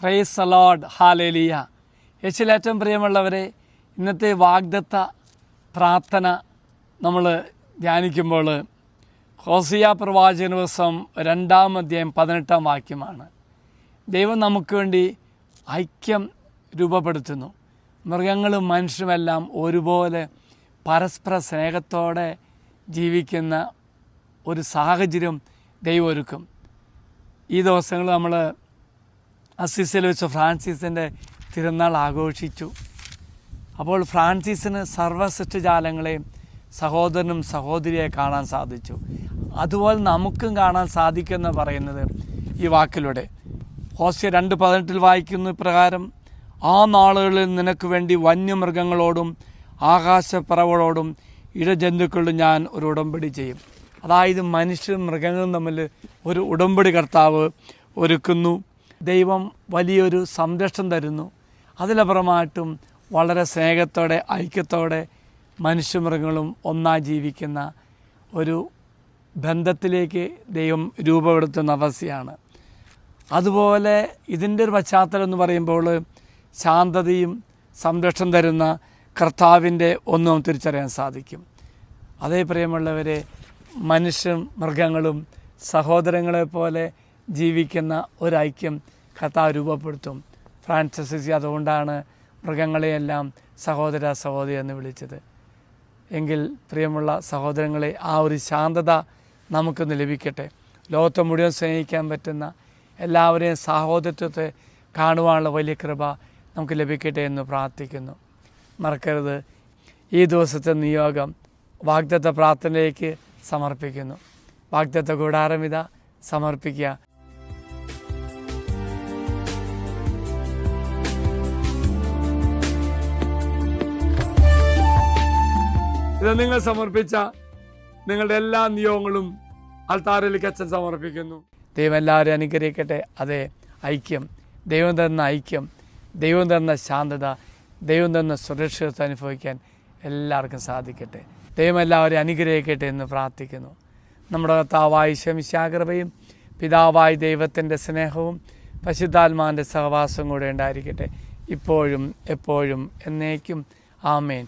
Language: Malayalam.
പ്രൈസ് സലോഡ് ഹാലേലിയ യേശുവിൽ ഏറ്റവും പ്രിയമുള്ളവരെ ഇന്നത്തെ വാഗ്ദത്ത പ്രാർത്ഥന നമ്മൾ ധ്യാനിക്കുമ്പോൾ ഹോസിയ പ്രവാചന ദിവസം രണ്ടാം അധ്യായം പതിനെട്ടാം വാക്യമാണ്. ദൈവം നമുക്ക് വേണ്ടി ഐക്യം രൂപപ്പെടുത്തുന്നു. മൃഗങ്ങളും മനുഷ്യരുമെല്ലാം ഒരുപോലെ പരസ്പര സ്നേഹത്തോടെ ജീവിക്കുന്ന ഒരു സാഹചര്യം ദൈവം ഒരുക്കും. ഈ ദിവസങ്ങൾ നമ്മൾ അസിസിൽ വെച്ച് ഫ്രാൻസിസിന്റെ തിരുനാൾ ആഘോഷിച്ചു. അപ്പോൾ ഫ്രാൻസിസിന് സർവസൃഷ്ടിജാലങ്ങളെയും സഹോദരനും സഹോദരിയെ കാണാൻ സാധിച്ചു. അതുപോലെ നമുക്കും കാണാൻ സാധിക്കുമെന്ന് പറയുന്നത് ഈ വാക്കിലൂടെ. ഹോസ്യ രണ്ട് പതിനെട്ടിൽ വായിക്കുന്ന പ്രകാരം ആ നാളുകളിൽ നിനക്ക് വേണ്ടി വന്യമൃഗങ്ങളോടും ആകാശപ്പറവകളോടും ഇഴജന്തുക്കളിലും ഞാൻ ഒരു ഉടമ്പടി ചെയ്യും. അതായത് മനുഷ്യരും മൃഗങ്ങളും തമ്മിൽ ഒരു ഉടമ്പടി കർത്താവ് ഒരുക്കുന്നു. ദൈവം വലിയൊരു സംരക്ഷണം തരുന്നു. അതിലപ്പുറമായിട്ടും വളരെ സ്നേഹത്തോടെ ഐക്യത്തോടെ മനുഷ്യമൃഗങ്ങളും ഒന്നായി ജീവിക്കുന്ന ഒരു ബന്ധത്തിലേക്ക് ദൈവം രൂപപ്പെടുത്തുന്ന അവസ്ഥയാണ്. അതുപോലെ ഇതിന്റെ ഒരു പശ്ചാത്തലം എന്ന് പറയുമ്പോൾ ശാന്തതയും സംരക്ഷണം തരുന്ന കർത്താവിന്റെ ഒന്നും തിരിച്ചറിയാൻ സാധിക്കും. അതേ പ്രിയമുള്ളവരെ മനുഷ്യ മൃഗങ്ങളും സഹോദരങ്ങളെ പോലെ ജീവിക്കുന്ന ഒരൈക്യം കർത്താവ് രൂപപ്പെടുത്തും. ഫ്രാൻസിസ് അതുകൊണ്ടാണ് മൃഗങ്ങളെയെല്ലാം സഹോദര സഹോദരി എന്ന് വിളിച്ചത്. എങ്കിൽ പ്രിയമുള്ള സഹോദരങ്ങളെ ആ ഒരു ശാന്തത നമുക്കൊന്ന് ലഭിക്കട്ടെ. ലോകത്തെ മുഴുവൻ സ്നേഹിക്കാൻ പറ്റുന്ന എല്ലാവരെയും സഹോദരത്വത്തെ കാണുവാനുള്ള വലിയ കൃപ നമുക്ക് ലഭിക്കട്ടെ എന്ന് പ്രാർത്ഥിക്കുന്നു. മറക്കരുത്. ഈ ദിവസത്തെ നിയോഗം വാഗ്ദത്ത പ്രാർത്ഥനയിലേക്ക് സമർപ്പിക്കുന്നു. വാഗ്ദത്ത കൂടാരമിത സമർപ്പിക്കുക. ഇത് നിങ്ങൾ സമർപ്പിച്ച നിങ്ങളുടെ എല്ലാ നിയോഗങ്ങളും അൾത്താറിലേക്ക് അച്ഛൻ സമർപ്പിക്കുന്നു. ദൈവം എല്ലാവരും അനുഗ്രഹിക്കട്ടെ. അതെ ഐക്യം. ദൈവം തന്ന ഐക്യം ദൈവം തന്ന ശാന്തത ദൈവം തന്ന സുരക്ഷിതത്വം അനുഭവിക്കാൻ എല്ലാവർക്കും സാധിക്കട്ടെ. ദൈവം എല്ലാവരും അനുഗ്രഹിക്കട്ടെ എന്ന് പ്രാർത്ഥിക്കുന്നു. നമ്മുടെ കർത്താവായ ശമിശാകൃപയും പിതാവായ ദൈവത്തിന്റെ സ്നേഹവും പശുദ്ധാത്മാവിന്റെ സഹവാസവും കൂടെ ഉണ്ടായിരിക്കട്ടെ. ഇപ്പോഴും എപ്പോഴും എന്നേക്കും. ആമേൻ.